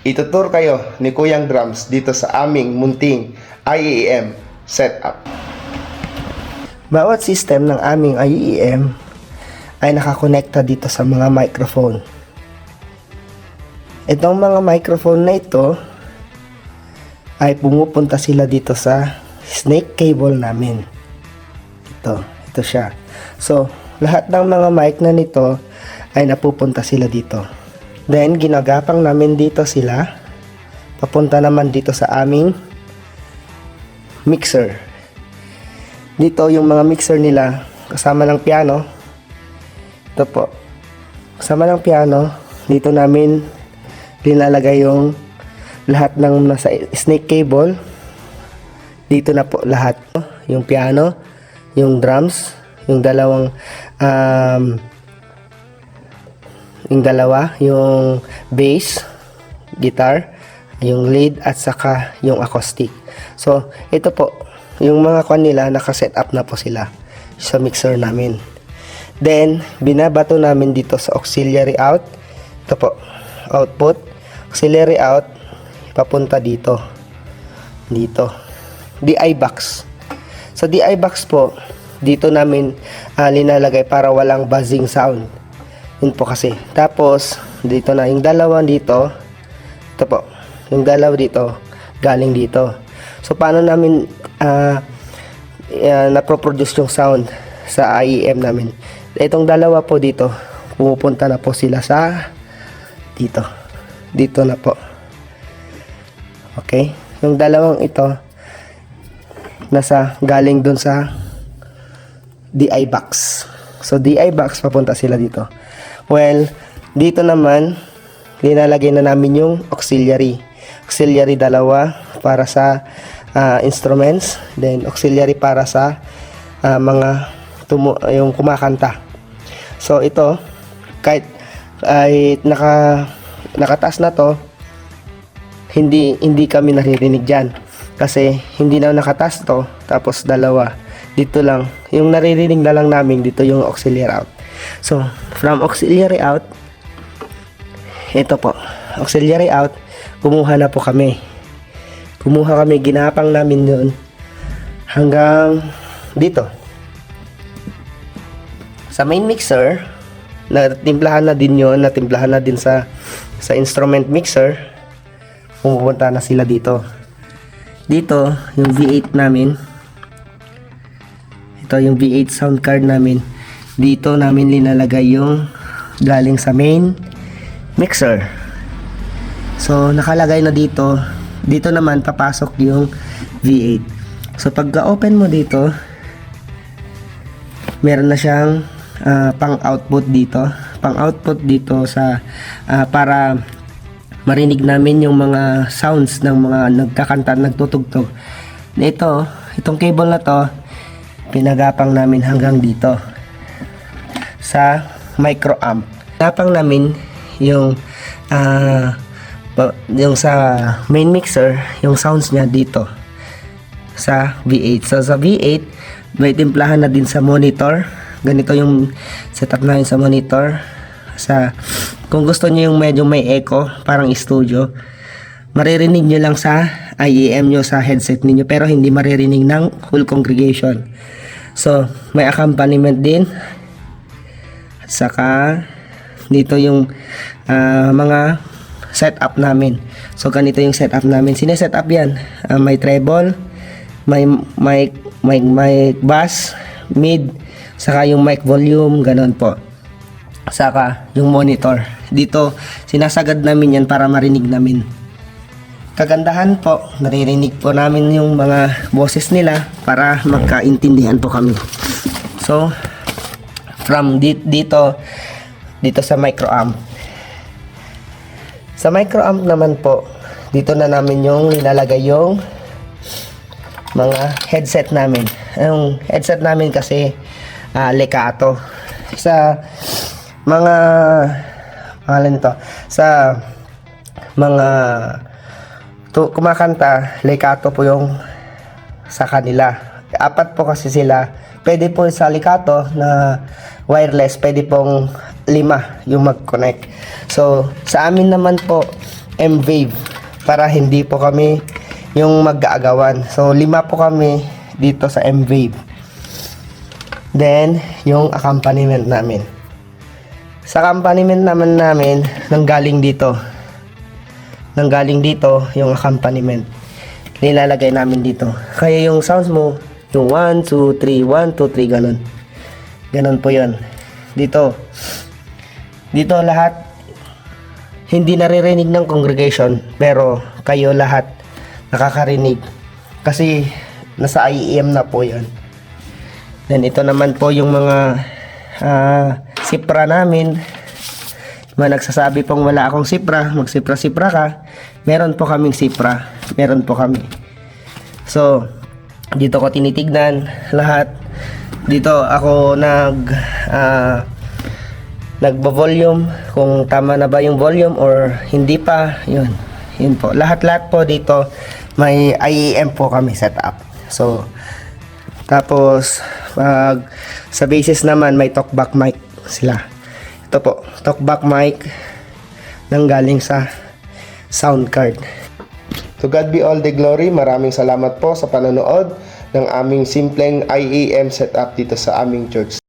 Itutur kayo ni Kuyang Drums dito sa aming munting IEM setup. Bawat system ng aming IEM ay nakakonekta dito sa mga microphone. Itong mga microphone na ito ay pumupunta sila dito sa snake cable namin. Ito, ito siya. So, lahat ng mga mic na nito ay napupunta sila dito. Then, ginagapang namin dito sila. Papunta naman dito sa aming mixer. Dito yung mga mixer nila kasama ng piano. Ito po. Kasama ng piano, dito namin linalagay yung lahat ng nasa snake cable. Dito na po lahat. Yung piano, yung drums, yung dalawang um, yung dalawa, yung bass, guitar, yung lead at saka yung acoustic. So, ito po, yung mga kwan nila, nakaset up na po sila sa mixer namin. Then, binabato namin dito sa auxiliary out. Ito po, output. Auxiliary out, papunta dito. Dito. DI box. Sa DI box po, dito namin ah, linalagay para walang buzzing sound. Yun po kasi. Tapos, dito na. Yung dalawa dito, ito po. Yung dalawa dito, galing dito. So, paano namin ah, uh, naproproduce yung sound sa IEM namin. Itong dalawa po dito, pumupunta na po sila sa dito. Dito na po. Okay? Yung dalawang ito, nasa galing dun sa DI box. So, DI box, papunta sila dito. Well, dito naman, linalagay na namin yung auxiliary. Auxiliary dalawa para sa ah, instruments, then auxiliary para sa ah, mga tumu yung kumakanta. So, ito, kahit ay naka nakataas na to, hindi hindi kami naririnig diyan kasi hindi na nakataas to tapos dalawa dito lang yung naririnig na lang namin dito yung auxiliary out so from auxiliary out ito po. Auxiliary out kumuha na po kami. Kumuha kami ginapang namin yun hanggang dito. Sa main mixer natimplahan na din yon natimplahan na din sa sa instrument mixer. Pumupunta na sila dito. Dito yung V8 namin. Ito yung V8 sound card namin dito namin linalagay yung galing sa main mixer. So nakalagay na dito. Dito naman papasok yung V8 so pagka open mo dito meron na siyang ah, pang output dito. Pang output dito sa ah, para marinig namin yung mga sounds ng mga nagkakanta nagtutugtog. Ito itong cable na to pinagapang namin hanggang dito sa micro amp napang namin yung pa- yung sa main mixer yung sounds niya dito sa V8 so sa V8 may timplahan na din sa monitor. Ganito yung setup namin sa monitor. Sa kung gusto niyo yung medyo may echo parang studio maririnig nyo lang sa IEM nyo sa headset ninyo pero hindi maririnig ng whole congregation. So may accompaniment din saka dito yung ah, mga setup namin. So ganito yung setup namin. Sineset up yan. Ah, may treble may mic mic mic bass mid saka yung mic volume ganon po. Saka yung monitor. Dito sinasagad namin yan para marinig namin. Kagandahan po naririnig po namin yung mga boses nila para magkaintindihan po kami. So from di- dito dito sa micro amp sa micro amp naman po dito na namin yung nilalagay yung mga headset namin. Ang headset namin kasi ah, Lekato. Sa mga pangalan nito, sa mga to, kumakanta, Lekato po yung sa kanila. Apat po kasi sila. Pwede po sa Lekato na wireless, pwede pong lima yung mag-connect. So, sa amin naman po, M-Wave para hindi po kami yung mag-aagawan. So, lima po kami dito sa M-Wave. Then, yung accompaniment namin. Sa accompaniment naman namin, nanggaling dito. Nanggaling dito, yung accompaniment. Nilalagay namin dito. Kaya yung sounds mo, yung 1, 2, 3, 1, 2, 3, ganun. Ganun po yun. Dito. Dito lahat, hindi naririnig ng congregation, pero kayo lahat nakakarinig. Kasi nasa IEM na po yan. Then ito naman po yung mga ah, sipra namin. Mga nagsasabi pong wala akong sipra, magsipra-sipra ka. Meron po kaming sipra. Meron po kami. So, dito ko tinitignan lahat. Dito ako nag ah, nagbo-volume kung tama na ba yung volume or hindi pa. Yun. Yun po. Lahat-lahat po dito may IEM po kami set up. So, tapos, pag sa basis naman, may talkback mic sila. Ito po, talkback mic nang galing sa sound card. To God be all the glory. Maraming salamat po sa panonood ng aming simpleng IAM setup dito sa aming church.